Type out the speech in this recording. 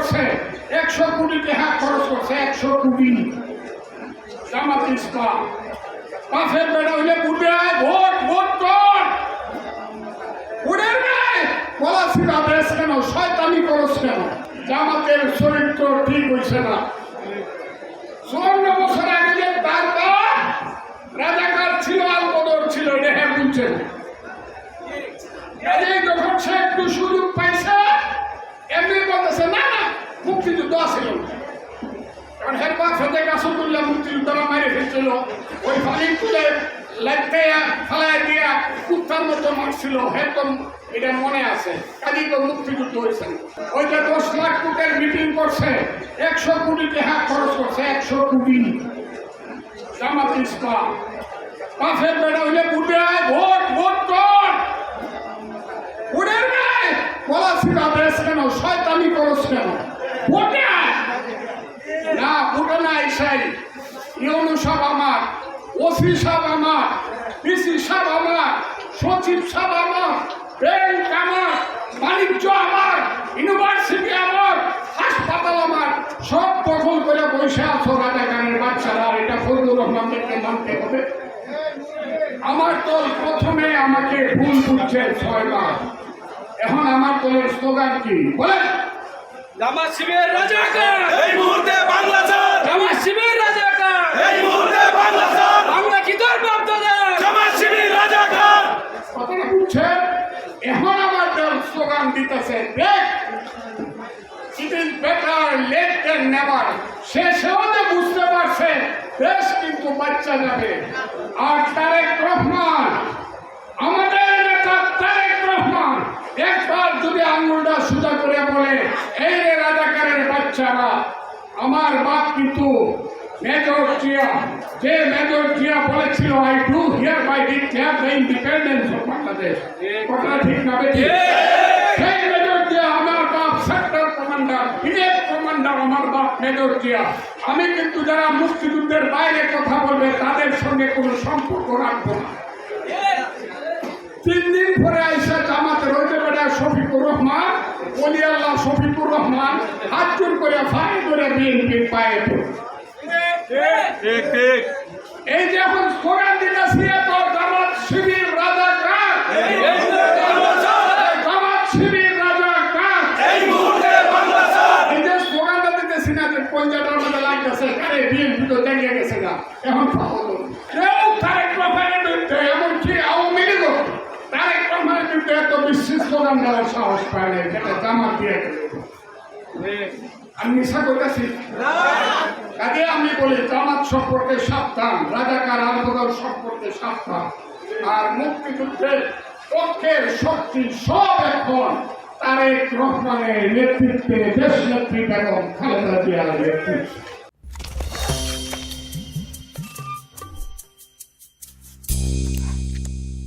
করছে, একশো কোটি টাকা খরচ করছে, একশো কোটি। জামাত ইসলাম পাশের বেড়া হইলে আয়, ভোট ভোট ছিল কেন ঠিক রাজাকার ছিল ছিল, এটা হ্যাঁ একটু সুযোগ পাইছে এমনি বলতেছে না না মুক্তিযুদ্ধ আসিল না। কারণ হের বাপ সাথে মেরে ফেলছিল। ওই ফালি তুলে লাগতে ফালাই দিয়া কুত্তার মতো মারছিল। হেরকম এটা মনে আছে। কাজেই তো মুক্তিযুদ্ধ হয়েছে। ওই যে দশ লাখ কোটির মিটিং করছে। একশো কোটি টাকা খরচ করছে, একশো কোটি। জামাত ইসলাম। পাশের বেড়া হইলে আয়, ভোট ভোট কর গায়ে বলা ছিল কেন? শয়তানি করস কেন? ভোটে? না ভোটে না এসাই ইউনু সব আমার, ওসি সাহেব আমার আমার, সচিব আমার বাণিজ্য আমার, ইউনিভার্সিটি আমার, হাসপাতাল আমার, সব দখল করে বসে আছো রাজাকারের বাচ্চারা এটা ফজলুর রহমানদেরকে মানতে হবে। আমার দল প্রথমে আমাকে ভুল বুঝছে ছয় মাস এখন আমার দলের স্লোগান কি? বলেন। জামাত শিবিরের রাজাকার। এই মুহূর্তে বাংলা ছাড়। জামাত শিবির রাজাকার। এই মুহূর্তে বাংলা ছাড়। বাংলা কি তোর বাপ দাদা জামাত শিবির রাজাকার। কথাটা বুঝছেন? এখন আমার দল স্লোগান দিতেছে দেখ it is better late than never শেষেও যে বুঝতে পারছে দেশ কিন্তু বাচ্চা যাবে। আর তারেক রহমান আমাদের নেতা তারেক রহমান একবার যদি আঙুলটা সোজা করে বলে এই রে বাচ্চারা আমার বাপ কিন্তু মেজর জিয়া। যে মেজর জিয়া বলেছিল I do hereby declare the independence of Bangladesh কথা ঠিক না বেঠিক? সেই মেজর জিয়া আমার বাপ সেক্টর কমান্ডার ব্রিগেড কমান্ডার আমার বাপ মেজর জিয়া। আমি কিন্তু যারা মুক্তিযুদ্ধের বাইরে কথা বলবে তাদের সঙ্গে কোনো সম্পর্ক রাখব না। তিন দিন পরে আইসা জামাতের ওই যে বেটা শফিকুর রহমান অলি আল্লাহ শফিকুর রহমান হাত করে ফাই করে বিএনপির পায়ে এই যে এখন স্লোগান দিতেছি জামাত শিবির রাজা কার? জামাত শিবির রাজা কার? এই মুহূর্তে বাংলা এই যে স্লোগানটা দিতেছি না যে পঞ্জাবের মধ্যে লাগতেছে আরে বিএনপি তো দাঁড়িয়ে গেছে না এখন পাবো কেউ তারেক রহমানের বিরুদ্ধে এমনকি আওয়ামী লীগও তারেক রহমানের বিরুদ্ধে এত বিশ্ব স্লোগান দেওয়ার সাহস পায় না যেটা জামাত দিয়ে আমি মিশা করতেছি। কাজে আমি বলি, জামাত সম্পর্কে সাবধান, রাজাকার আন্দোলন সম্পর্কে সাবধান। আর মুক্তিযুদ্ধের পক্ষের শক্তি সব এখন তারেক রহমানের নেতৃত্বে দেশ নেত্রী বেগম খালেদা জিয়ার নেতৃত্বে।